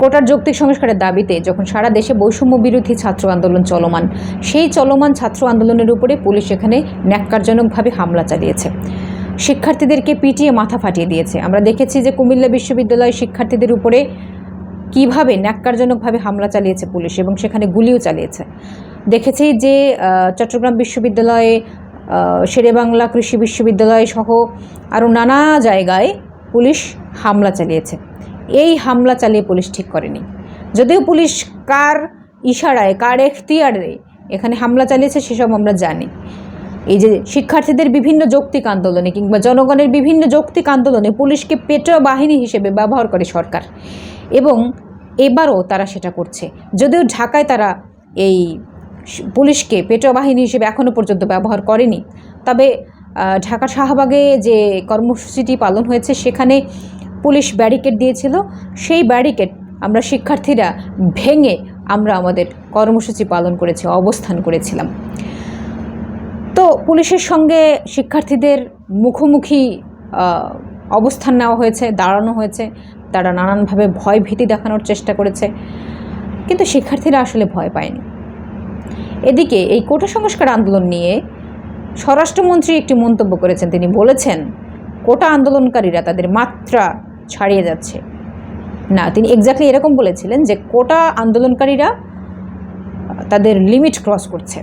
কোটার যৌক্তিক সংস্কারের দাবিতে যখন সারা দেশে বৈষম্য বিরোধী ছাত্র আন্দোলন চলমান, সেই চলমান ছাত্র আন্দোলনের উপরে পুলিশ এখানে ন্যাক্কারজনকভাবে হামলা চালিয়েছে। শিক্ষার্থীদেরকে পিটিয়ে মাথা ফাটিয়ে দিয়েছে। আমরা দেখেছি যে কুমিল্লা বিশ্ববিদ্যালয়ের শিক্ষার্থীদের উপরে কীভাবে ন্যাক্কারজনকভাবে হামলা চালিয়েছে পুলিশ এবং সেখানে গুলিও চালিয়েছে। দেখেছি যে চট্টগ্রাম বিশ্ববিদ্যালয়ে শেরেবাংলা কৃষি বিশ্ববিদ্যালয় সহ আরও নানা জায়গায় পুলিশ হামলা চালিয়েছে। এই হামলা চালিয়ে পুলিশ ঠিক করেনি। যদিও পুলিশ কার ইশারায়, কার এখতিয়ারে এখানে হামলা চালিয়েছে সেসব আমরা জানি। এই যে শিক্ষার্থীদের বিভিন্ন যৌক্তিক আন্দোলনে কিংবা জনগণের বিভিন্ন যৌক্তিক আন্দোলনে পুলিশকে পেটো বাহিনী হিসেবে ব্যবহার করে সরকার। এবং এবারও তারা সেটা করছে। যদিও ঢাকায় তারা এই পুলিশকে পেটো বাহিনী হিসেবে এখনও পর্যন্ত ব্যবহার করেনি। তবে ঢাকা শাহবাগে যে কর্মসূচিটি পালন হয়েছে সেখানে পুলিশ ব্যারিকেড দিয়েছিল, সেই ব্যারিকেড আমরা শিক্ষার্থীরা ভেঙে আমরা আমাদের কর্মসূচি পালন করেছি, অবস্থান করেছিলাম। তো পুলিশের সঙ্গে শিক্ষার্থীদের মুখোমুখি অবস্থান নেওয়া হয়েছে, দাঁড়ানো হয়েছে। তারা নানানভাবে ভয় ভীতি দেখানোর চেষ্টা করেছে, কিন্তু শিক্ষার্থীরা আসলে ভয় পায়নি। এদিকে এই কোটা সংস্কার আন্দোলন নিয়ে স্বরাষ্ট্রমন্ত্রী একটি মন্তব্য করেছেন। তিনি বলেছেন, কোটা আন্দোলনকারীরা তাদের মাত্রা ছাড়িয়ে যাচ্ছে। না, তিনি এক্স্যাক্টলি এরকম বলেছিলেন যে কোটা আন্দোলনকারীরা তাদের লিমিট ক্রস করছে।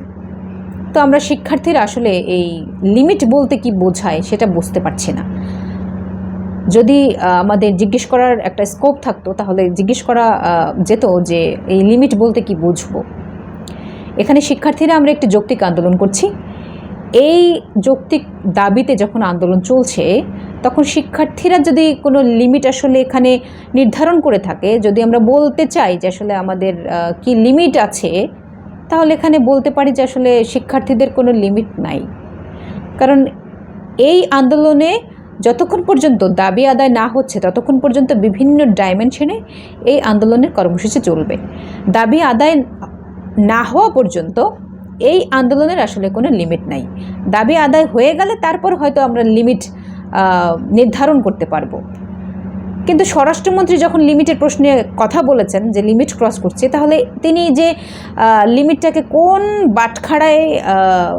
তো আমরা শিক্ষার্থীরা আসলে এই লিমিট বলতে কি বোঝায় সেটা বুঝতে পারছি না। যদি আমাদের জিজ্ঞেস করার একটা স্কোপ থাকতো, তাহলে জিজ্ঞেস করা যেত যে এই লিমিট বলতে কি বুঝব। এখানে শিক্ষার্থীরা আমরা একটি যৌক্তিক আন্দোলন করছি। এই যৌক্তিক দাবিতে যখন আন্দোলন চলছে তখন শিক্ষার্থীরা যদি কোনো লিমিট আসলে এখানে নির্ধারণ করে থাকে, যদি আমরা বলতে চাই যে আসলে আমাদের কি লিমিট আছে, তাহলে এখানে বলতে পারি যে আসলে শিক্ষার্থীদের কোনো লিমিট নাই। কারণ এই আন্দোলনে যতক্ষণ পর্যন্ত দাবি আদায় না হচ্ছে, ততক্ষণ পর্যন্ত বিভিন্ন ডাইমেনশনে এই আন্দোলনের কর্মসূচি চলবে। দাবি আদায় না হওয়া পর্যন্ত এই আন্দোলনের আসলে কোনো লিমিট নাই। দাবি আদায় হয়ে গেলে তারপর হয়তো আমরা লিমিট নির্ধারণ করতে পারব। কিন্তু স্বরাষ্ট্রমন্ত্রী যখন লিমিটের প্রশ্নে কথা বলেছেন যে লিমিট ক্রস করছে তাহলে তিনি যে লিমিটটাকে কোন আহ,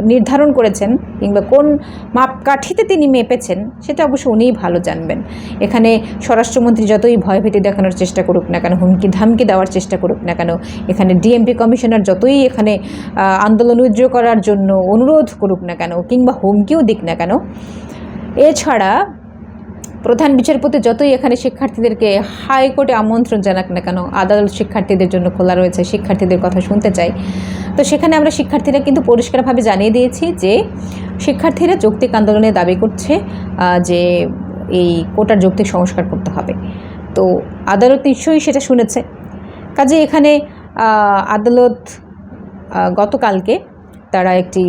নির্ধারণ করেছেন কিংবা কোন মাপকাঠিতে তিনি মেপেছেন সেটা অবশ্য উনিই ভালো জানবেন। এখানে স্বরাষ্ট্রমন্ত্রী যতই ভয়ভীতি দেখানোর চেষ্টা করুক না কেন হুমকি ধামকি দেওয়ার চেষ্টা করুক না কেন এখানে ডিএমপি কমিশনার যতই এখানে আন্দোলন উইথড্র করার জন্য অনুরোধ করুক না কেন কিংবা হুমকিও দিক না কেন এছাড়া প্রধান বিচারপতি যতই এখানে শিক্ষার্থীদেরকে হাইকোর্টে আমন্ত্রণ জানাক না কেন, আদালত শিক্ষার্থীদের জন্য খোলা রয়েছে, শিক্ষার্থীদের কথা শুনতে চাই। তো সেখানে আমরা শিক্ষার্থীরা কিন্তু পরিষ্কারভাবে জানিয়ে দিয়েছি যে শিক্ষার্থীরা যৌক্তিক আন্দোলনে দাবি করছে যে এই কোটার যৌক্তিক সংস্কার করতে হবে। তো আদালত নিশ্চয়ই সেটা শুনেছে। কাজে এখানে আদালত গতকালকে তারা একটি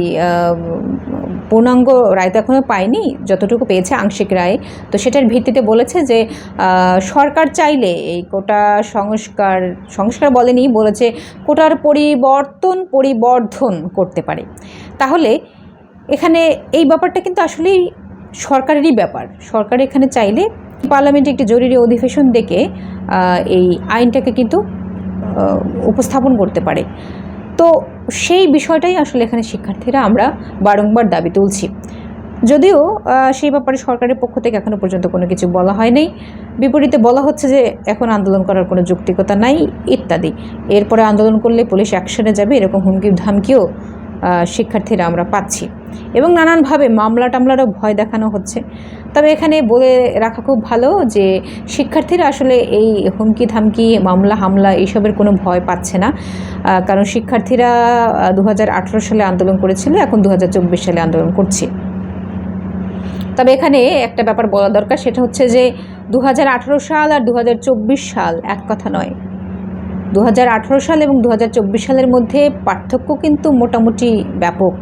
পূর্ণাঙ্গ রায় তো এখনও পায়নি যতটুকু পেয়েছে আংশিক রায়। তো সেটার ভিত্তিতে বলেছে যে সরকার চাইলে এই কোটা সংস্কার সংস্কার বলেনি বলেছে কোটার পরিবর্তন পরিবর্ধন করতে পারে। তাহলে এখানে এই ব্যাপারটা কিন্তু আসলেই সরকারেরই ব্যাপার। সরকার এখানে চাইলে পার্লামেন্টে একটি জরুরি অধিবেশন আহ, এই আইনটাকে কিন্তু উপস্থাপন করতে পারে। তো সেই বিষয়টাই আসলে এখানে শিক্ষার্থীরা আমরা বারংবার দাবি তুলছি। যদিও সেই ব্যাপারে সরকারের পক্ষ থেকে এখনও পর্যন্ত কোনো কিছু বলা হয়নি। বিপরীতে বলা হচ্ছে যে, এখন আন্দোলন করার কোনো যৌক্তিকতা নাই, ইত্যাদি। এরপরে আন্দোলন করলে পুলিশ অ্যাকশনে যাবে, এরকম হুমকি ধামকিও শিক্ষার্থীরা আমরা পাচ্ছি। এবং নানানভাবে মামলা টামলারও ভয় দেখানো হচ্ছে। তবে এখানে বলে রাখা খুব ভালো যে, শিক্ষার্থীরা আসলে এই হুমকি ধামকি মামলা, হামলা এইসবের কোনো ভয় পাচ্ছে না। কারণ শিক্ষার্থীরা দু হাজার আঠেরো সালে আন্দোলন করেছিল, এখন দু হাজার চব্বিশ সালে আন্দোলন করছে। তবে এখানে একটা ব্যাপার বলা দরকার, সেটা হচ্ছে যে দু হাজার আঠেরো সাল আর দু হাজার চব্বিশ সাল এক কথা নয়। দু হাজার আঠেরো সাল এবং দু হাজার চব্বিশ সালের মধ্যে পার্থক্য কিন্তু মোটামুটি ব্যাপক।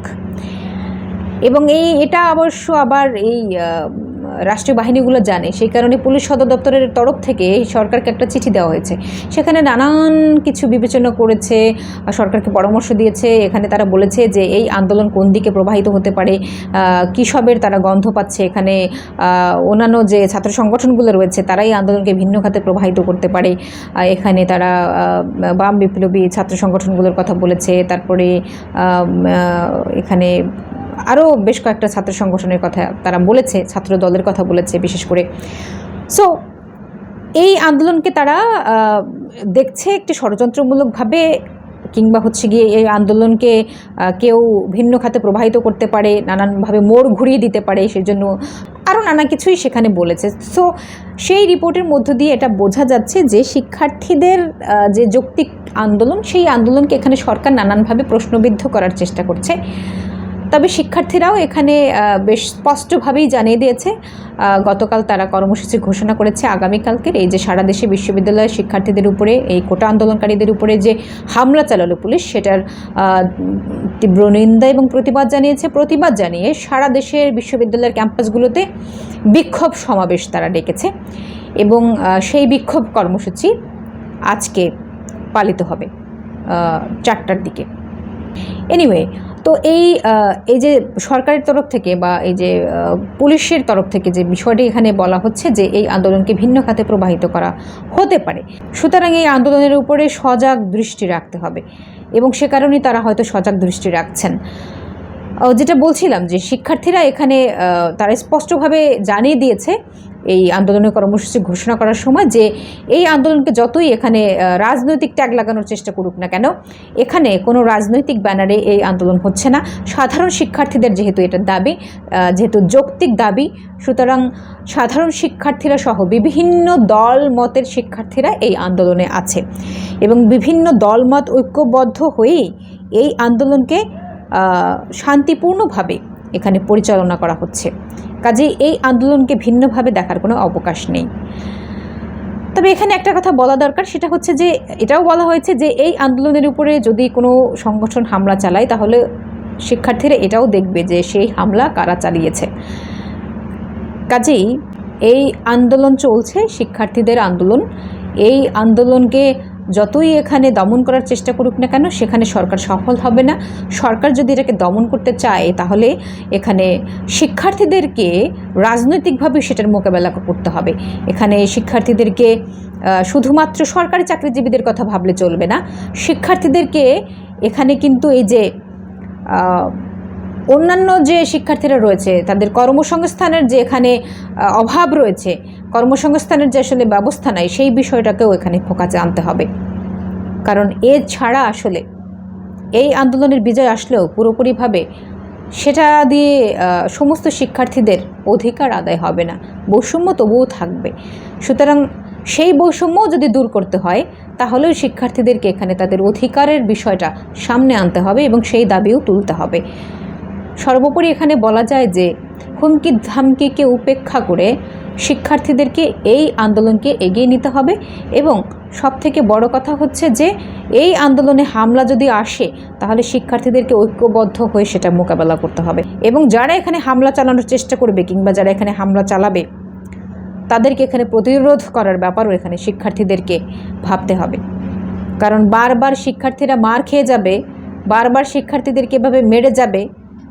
এবং এই, এটা অবশ্য আবার এই রাষ্ট্রীয় বাহিনীগুলো জানে, সেই কারণে পুলিশ সদর দপ্তরের তরফ থেকে সরকারকে একটা চিঠি দেওয়া হয়েছে। সেখানে নানান কিছু বিবেচনা করেছে সরকারকে পরামর্শ দিয়েছে, এখানে তারা বলেছে যে এই আন্দোলন কোন দিকে প্রবাহিত হতে পারে কী সবের তারা গন্ধ পাচ্ছে, এখানে অন্যান্য যে ছাত্র সংগঠনগুলো রয়েছে, তারাই আন্দোলনকে ভিন্ন খাতে প্রবাহিত করতে পারে। এখানে তারা বাম বিপ্লবী ছাত্র সংগঠনগুলোর কথা বলেছে, তারপরে এখানে আরও বেশ কয়েকটা ছাত্র সংগঠনের কথা তারা বলেছে, ছাত্র দলের কথা বলেছে বিশেষ করে। সো এই আন্দোলনকে তারা দেখছে একটি ষড়যন্ত্রমূলকভাবে কিংবা হচ্ছে গিয়ে এই আন্দোলনকে কেউ ভিন্ন খাতে প্রবাহিত করতে পারে, নানানভাবে মোড় ঘুরিয়ে দিতে পারে, সেজন্য আরও নানা কিছুই সেখানে বলেছে। সো সেই রিপোর্টের মধ্য দিয়ে এটা বোঝা যাচ্ছে যে শিক্ষার্থীদের যে যৌক্তিক আন্দোলন, সেই আন্দোলনকে এখানে সরকার নানানভাবে প্রশ্নবিদ্ধ করার চেষ্টা করছে। তবে শিক্ষার্থীরাও এখানে বেশ স্পষ্টভাবেই জানিয়ে দিয়েছে গতকাল তারা কর্মসূচি ঘোষণা করেছে আগামীকালকের এই যে সারা দেশে বিশ্ববিদ্যালয়ের শিক্ষার্থীদের উপরে, এই কোটা আন্দোলনকারীদের উপরে যে হামলা চালালো পুলিশ, সেটার তীব্র নিন্দা এবং প্রতিবাদ জানিয়েছে। প্রতিবাদ জানিয়ে সারা দেশের বিশ্ববিদ্যালয়ের ক্যাম্পাসগুলোতে বিক্ষোভ সমাবেশ তারা ডেকেছে এবং সেই বিক্ষোভ কর্মসূচি আজকে পালিত হবে চারটার দিকে। এনিওয়ে তো এই এই যে সরকারের তরফ থেকে বা এই যে পুলিশের তরফ থেকে যে বিষয়টি এখানে বলা হচ্ছে যে এই আন্দোলনকে ভিন্ন খাতে প্রবাহিত করা হতে পারে, সুতরাং এই আন্দোলনের উপরে সজাগ দৃষ্টি রাখতে হবে এবং সে কারণেই তারা হয়তো সজাগ দৃষ্টি রাখছেন। যেটা বলছিলাম যে শিক্ষার্থীরা এখানে তারা স্পষ্টভাবে জানিয়ে দিয়েছে এই আন্দোলনের কর্মসূচি ঘোষণা করার সময় যে এই আন্দোলনকে যতই এখানে রাজনৈতিক ট্যাগ লাগানোর চেষ্টা করুক না কেন, এখানে কোনো রাজনৈতিক ব্যানারে এই আন্দোলন হচ্ছে না। সাধারণ শিক্ষার্থীদের যেহেতু এটা দাবি যেহেতু যৌক্তিক দাবি, সুতরাং সাধারণ শিক্ষার্থীরা সহ বিভিন্ন দল মতের শিক্ষার্থীরা এই আন্দোলনে আছে এবং বিভিন্ন দলমত ঐক্যবদ্ধ হয়েই এই আন্দোলনকে শান্তিপূর্ণভাবে এখানে পরিচালনা করা হচ্ছে। কাজেই এই আন্দোলনকে ভিন্নভাবে দেখার কোনো অবকাশ নেই। তবে এখানে একটা কথা বলা দরকার, সেটা হচ্ছে যে, এটাও বলা হয়েছে যে, এই আন্দোলনের উপরে যদি কোনো সংগঠন হামলা চালায়, তাহলে শিক্ষার্থীরা এটাও দেখবে যে, সেই হামলা কারা চালিয়েছে। কাজেই এই আন্দোলন চলছে, শিক্ষার্থীদের আন্দোলন। এই আন্দোলনকে যতই এখানে দমন করার চেষ্টা করুক না কেন, সেখানে সরকার সফল হবে না। সরকার যদি এটাকে দমন করতে চায়, তাহলে এখানে শিক্ষার্থীদেরকে রাজনৈতিকভাবে সেটার মোকাবেলা করতে হবে। এখানে শিক্ষার্থীদেরকে শুধুমাত্র সরকারি চাকরিজীবীদের কথা ভাবলে চলবে না। শিক্ষার্থীদেরকে এখানে কিন্তু এই যে অন্যান্য যে শিক্ষার্থীরা রয়েছে, তাদের কর্মসংস্থানের যে এখানে অভাব রয়েছে, কর্মসংস্থানের যে আসলে ব্যবস্থা নাই, সেই বিষয়টাকেও এখানে ফোকাসে আনতে হবে। কারণ এ ছাড়া আসলে এই আন্দোলনের বিজয় আসলেও পুরোপুরিভাবে সেটা দিয়ে সমস্ত শিক্ষার্থীদের অধিকার আদায় হবে না। বৈষম্য তবুও থাকবে। সুতরাং সেই বৈষম্যও যদি দূর করতে হয় তাহলেও শিক্ষার্থীদেরকে এখানে তাদের অধিকারের বিষয়টা সামনে আনতে হবে এবং সেই দাবিও তুলতে হবে। সর্বোপরি এখানে বলা যায় যে হুমকি ধামকিকে উপেক্ষা করে শিক্ষার্থীদেরকে এই আন্দোলনকে এগিয়ে নিতে হবে এবং সব থেকে বড় কথা হচ্ছে যে এই আন্দোলনে হামলা যদি আসে, তাহলে শিক্ষার্থীদেরকে ঐক্যবদ্ধ হয়ে সেটা মোকাবেলা করতে হবে। এবং যারা এখানে হামলা চালানোর চেষ্টা করবে কিংবা যারা এখানে হামলা চালাবে, তাদেরকে এখানে প্রতিরোধ করার ব্যাপারও এখানে শিক্ষার্থীদেরকে ভাবতে হবে। কারণ বারবার শিক্ষার্থীরা মার খেয়ে যাবে, বারবার শিক্ষার্থীদেরকে এভাবে মেরে যাবে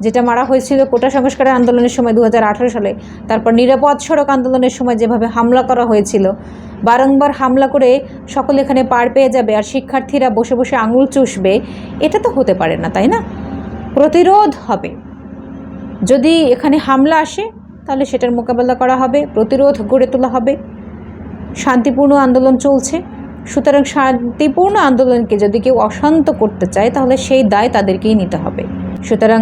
যেটা মারা হয়েছিল কোটা সংস্কারের আন্দোলনের সময় দু হাজার আঠেরো সালে। তারপর নিরাপদ সড়ক আন্দোলনের সময় যেভাবে হামলা করা হয়েছিল, বারংবার হামলা করে সকলে এখানে পার পেয়ে যাবে আর শিক্ষার্থীরা বসে বসে আঙুল চুষবে, এটা তো হতে পারে না, তাই না? প্রতিরোধ হবে। যদি এখানে হামলা আসে, তাহলে সেটার মোকাবেলা করা হবে, প্রতিরোধ গড়ে তোলা হবে। শান্তিপূর্ণ আন্দোলন চলছে। সুতরাং শান্তিপূর্ণ আন্দোলনকে যদি কেউ অশান্ত করতে চায়, তাহলে সেই দায় তাদেরকেই নিতে হবে। সুতরাং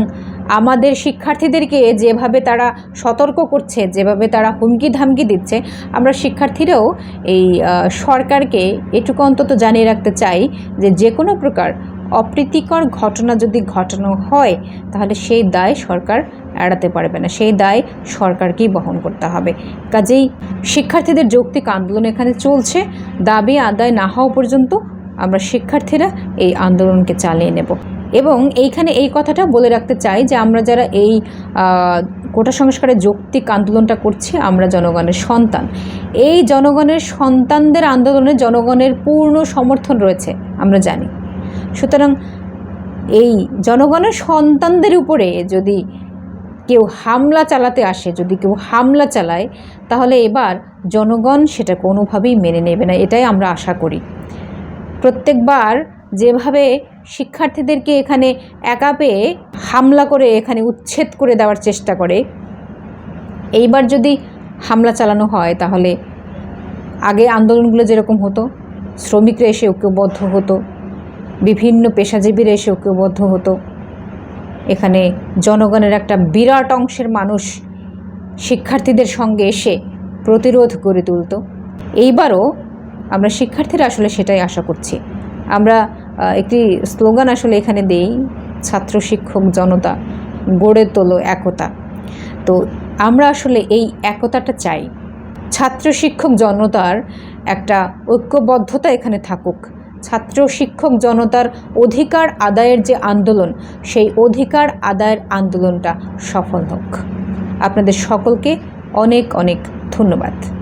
আমাদের শিক্ষার্থীদেরকে যেভাবে তারা সতর্ক করছে, যেভাবে তারা হুমকি ধামকি দিচ্ছে, আমরা শিক্ষার্থীরাও এই সরকারকে এটুকু অন্তত জানিয়ে রাখতে চাই যে যে কোনো প্রকার অপ্রীতিকর ঘটনা যদি ঘটানো হয়, তাহলে সেই দায় সরকার এড়াতে পারবে না। সেই দায় সরকারকেই বহন করতে হবে। কাজেই শিক্ষার্থীদের যৌক্তিক আন্দোলন এখানে চলছে। দাবি আদায় না হওয়া পর্যন্ত আমরা শিক্ষার্থীরা এই আন্দোলনকে চালিয়ে নেব। এবং এইখানে এই কথাটা বলে রাখতে চাই যে আমরা যারা এই কোটা সংস্কারের যৌক্তিক আন্দোলনটা করছি, আমরা জনগণের সন্তান। এই জনগণের সন্তানদের আন্দোলনে জনগণের পূর্ণ সমর্থন রয়েছে, আমরা জানি। সুতরাং এই জনগণের সন্তানদের উপরে যদি কেউ হামলা চালাতে আসে, যদি কেউ হামলা চালায়, তাহলে এবার জনগণ সেটা কোনোভাবেই মেনে নেবে না, এটাই আমরা আশা করি। প্রত্যেকবার যেভাবে শিক্ষার্থীদেরকে এখানে একা পেয়ে হামলা করে এখানে উচ্ছেদ করে দেওয়ার চেষ্টা করে। এইবার যদি হামলা চালানো হয় তাহলে আগে আন্দোলনগুলো যেরকম হতো, শ্রমিকরা এসে ঐক্যবদ্ধ হতো, বিভিন্ন পেশাজীবীরা এসে ঐক্যবদ্ধ হতো। এখানে জনগণের একটা বিরাট অংশের মানুষ শিক্ষার্থীদের সঙ্গে এসে প্রতিরোধ গড়ে তুলতো। এইবারও আমরা শিক্ষার্থীরা আসলে সেটাই আশা করছি। আমরা একটি স্লোগান আসলে এখানে দেই, ছাত্র শিক্ষক জনতা গড়ে তোলো একতা। তো আমরা আসলে এই একতাটা চাই। ছাত্র শিক্ষক জনতার একটা ঐক্যবদ্ধতা এখানে থাকুক। ছাত্র শিক্ষক জনতার অধিকার আদায়ের যে আন্দোলন, সেই অধিকার আদায়ের আন্দোলনটা সফল হোক। আপনাদের সকলকে অনেক অনেক ধন্যবাদ।